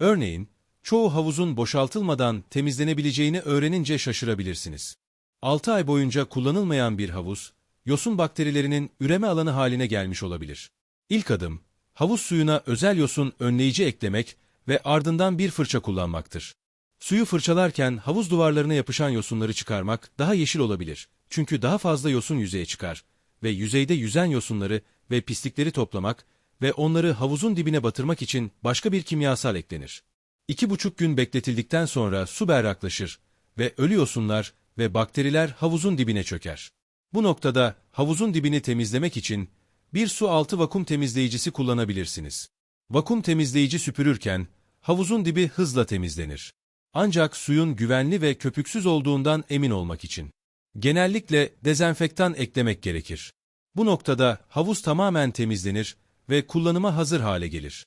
Örneğin, çoğu havuzun boşaltılmadan temizlenebileceğini öğrenince şaşırabilirsiniz. 6 ay boyunca kullanılmayan bir havuz, yosun bakterilerinin üreme alanı haline gelmiş olabilir. İlk adım, havuz suyuna özel yosun önleyici eklemek ve ardından bir fırça kullanmaktır. Suyu fırçalarken havuz duvarlarına yapışan yosunları çıkarmak daha yeşil olabilir. Çünkü daha fazla yosun yüzeye çıkar ve yüzeyde yüzen yosunları ve pislikleri toplamak ve onları havuzun dibine batırmak için başka bir kimyasal eklenir. İki buçuk gün bekletildikten sonra su berraklaşır ve ölü yosunlar ve bakteriler havuzun dibine çöker. Bu noktada havuzun dibini temizlemek için bir su altı vakum temizleyicisi kullanabilirsiniz. Vakum temizleyici süpürürken havuzun dibi hızla temizlenir. Ancak suyun güvenli ve köpüksüz olduğundan emin olmak için. Genellikle dezenfektan eklemek gerekir. Bu noktada havuz tamamen temizlenir ve kullanıma hazır hale gelir.